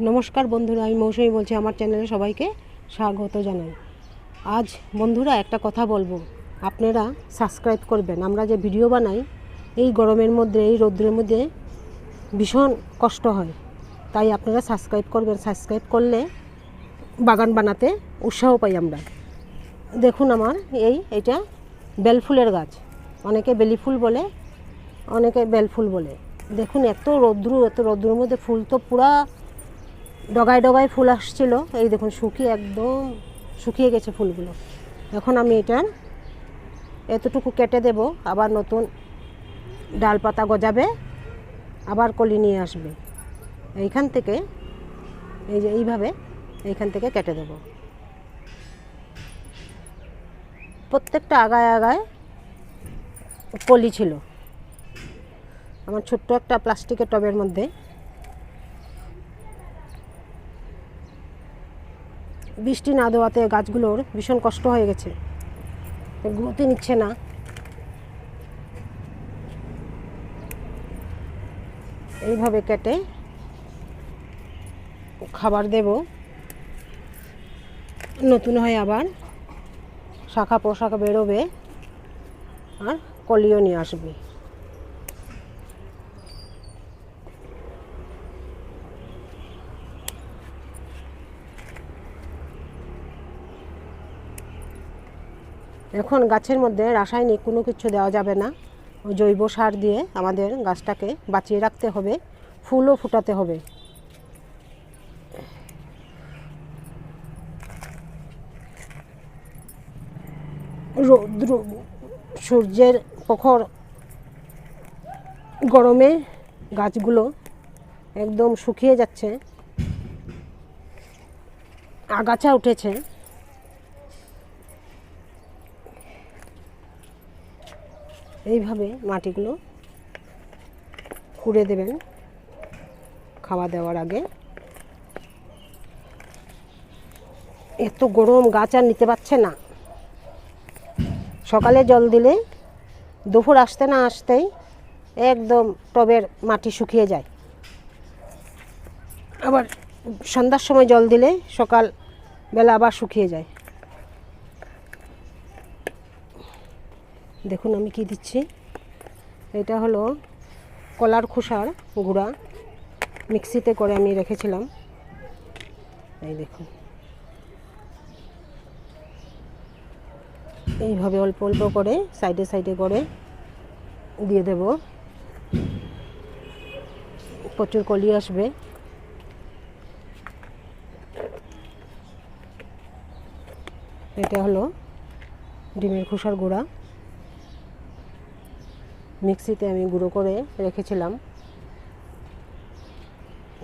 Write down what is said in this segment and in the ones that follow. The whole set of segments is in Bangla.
নমস্কার বন্ধুরা, আমি মৌসুমি বলছি আমার চ্যানেলে সবাইকে স্বাগত জানাই। আজ বন্ধুরা একটা কথা বলব, আপনারা সাবস্ক্রাইব করবেন। আমরা যে ভিডিও বানাই, এই গরমের মধ্যে, এই রৌদ্রের মধ্যে ভীষণ কষ্ট হয়। তাই আপনারা সাবস্ক্রাইব করবেন। সাবস্ক্রাইব করলে বাগান বানাতে উৎসাহ পাই আমরা। দেখুন আমার, এই, এটা বেলফুলের গাছ। অনেকে বেলি ফুল বলে, অনেকে বেলফুল বলে। দেখুন এত রৌদ্র, এত রৌদ্রের মধ্যে ফুল তো পুরা ডগায় ডগায় ফুল আসছিল। এই দেখুন, শুকিয়ে একদম শুকিয়ে গেছে ফুলগুলো। এখন আমি এটা এতটুকু কেটে দেব, আবার নতুন ডালপাতা গজাবে, আবার কলি নিয়ে আসবে। এইখান থেকে, এই যে এইভাবে এইখান থেকে কেটে দেব। প্রত্যেকটা আগায় আগায় কলি ছিল। আমার ছোট্ট একটা প্লাস্টিকের টবের মধ্যে বৃষ্টি না দেওয়াতে গাছগুলোর ভীষণ কষ্ট হয়ে গেছে। গ্রোথই নিচ্ছে না। এইভাবে কেটে খাবার দেব। নতুন হয়ে আবার শাখা পোশাক বেরোবে আর কলিও নিয়ে আসবে। এখন গাছের মধ্যে রাসায়নিক কোনো কিছু দেওয়া যাবে না। জৈব সার দিয়ে আমাদের গাছটাকে বাঁচিয়ে রাখতে হবে, ফুলও ফুটাতে হবে। রৌদ্র, সূর্যের প্রখর গরমে গাছগুলো একদম শুকিয়ে যাচ্ছে। আগাছা উঠেছে। এইভাবে মাটিগুলো খুঁড়ে দেবেন খাওয়া দেওয়ার আগে। এত গরম, গাছ আর নিতে পারছে না। সকালে জল দিলে, দুপুর আসতে না আসতেই একদম টবের মাটি শুকিয়ে যায়। আবার সন্ধ্যার সময় জল দিলে সকাল বেলা আবার শুকিয়ে যায়। দেখুন আমি কি দিচ্ছি। এটা হলো কলার খোসার গুঁড়া। মিক্সিতে করে আমি রেখেছিলাম। এই দেখুন। এইভাবে অল্প অল্প করে সাইডে সাইডে করে দিয়ে দেব। প্রচুর কলি আসবে। এটা হলো ডিমের খোসার গুঁড়া। মিক্সিতে আমি গুঁড়ো করে রেখেছিলাম।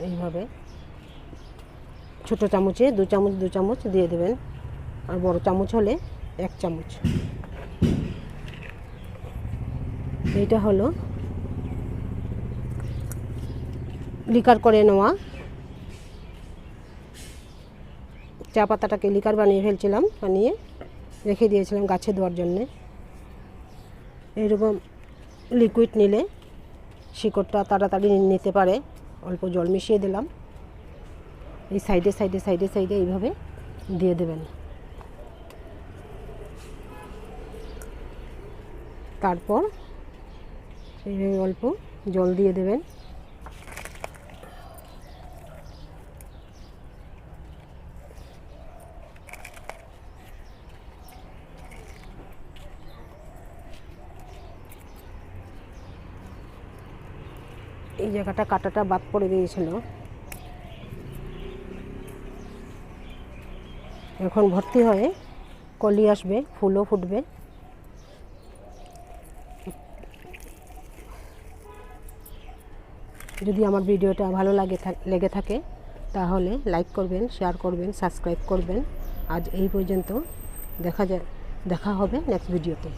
এইভাবে। ছোটো চামচে, দু চামচ দু চামচ দিয়ে দেবেন। আর বড় চামচ হলে এক চামচ। এইটা হলো লিকার করে নেওয়া। চা পাতাটাকে লিকার বানিয়ে ফেলছিলাম, বানিয়ে রেখে দিয়েছিলাম গাছে দেওয়ার জন্যে। এইরকম লিকুইড নিলে শিকড়টা তাড়াতাড়ি নিতে পারে। অল্প জল মিশিয়ে দিলাম। এই সাইডে সাইডে সাইডে সাইডে এইভাবে দিয়ে দেবেন। তারপর এইভাবে অল্প জল দিয়ে দেবেন। এই জায়গাটা কাটাটা বাদ পড়ে গিয়েছিল। এখন ভর্তি হয়ে কলি আসবে, ফুলও ফুটবে। যদি আমার ভিডিওটা ভালো লাগে লেগে থাকে, তাহলে লাইক করবেন, শেয়ার করবেন, সাবস্ক্রাইব করবেন। আজ এই পর্যন্ত দেখা যায়, দেখা হবে নেক্সট ভিডিওতে।